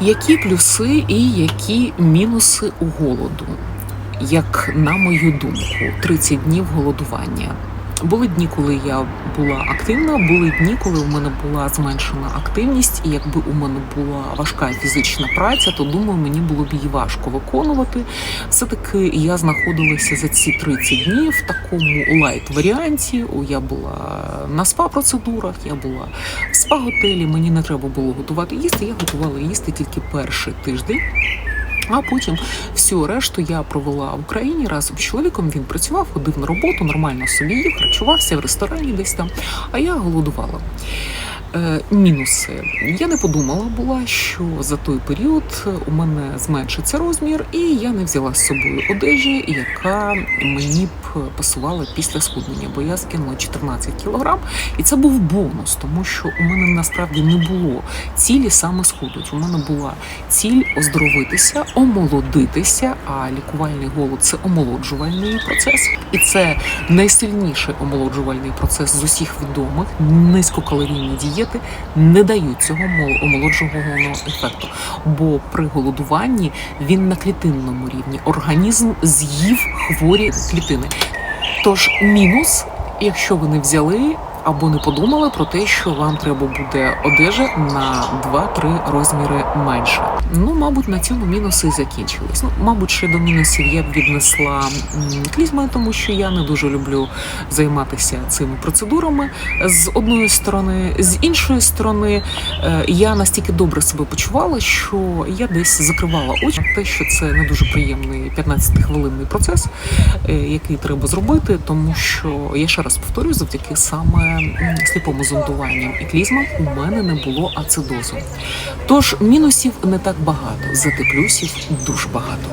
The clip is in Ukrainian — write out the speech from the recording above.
Які плюси і які мінуси у голоду? Як на мою думку, 30 днів голодування. Були дні, коли я була активна, були дні, коли у мене була зменшена активність, і якби у мене була важка фізична праця, то думаю, мені було б її важко виконувати. Все-таки я знаходилася за ці 30 днів в такому лайт варіанті. Я була на спа процедурах, я була в спа готелі. Мені не треба було готувати їсти. Я готувала їсти тільки перший тиждень. А потім всю решту я провела в Україні разом з чоловіком. Він працював, ходив на роботу, нормально собі їв, харчувався в ресторані десь там. А я голодувала. Е, мінуси. Я не подумала була, що за той період у мене зменшиться розмір, і я не взяла з собою одежі, яка мені б пасувала після схуднення, бо я скинула 14 кілограм, і це був бонус, тому що у мене насправді не було цілі саме схудуть. У мене була ціль оздоровитися, омолодитися. А лікувальний голод це омолоджувальний процес, і це найсильніший омолоджувальний процес з усіх відомих низькокалорійні дієти не дають цього мол- омолоджувального ефекту. Бо при голодуванні він на клітинному рівні організм з'їв хворі клітини. Тож мінус, якщо ви не взяли або не подумали про те, що вам треба буде одежа на 2-3 розміри менше. Ну, мабуть, на цьому мінуси закінчились. Ну, мабуть, ще до мінусів я б віднесла м, клізмою, тому що я не дуже люблю займатися цими процедурами з одної сторони, з іншої сторони, е, я настільки добре себе почувала, що я десь закривала очі те, що це не дуже приємний 15-хвилинний процес, е, який треба зробити, тому що я ще раз повторюю, завдяки саме сліпому зондуванням і клізма у мене не було ацидозу. Тож мінусів не так багато, зате плюсів дуже багато.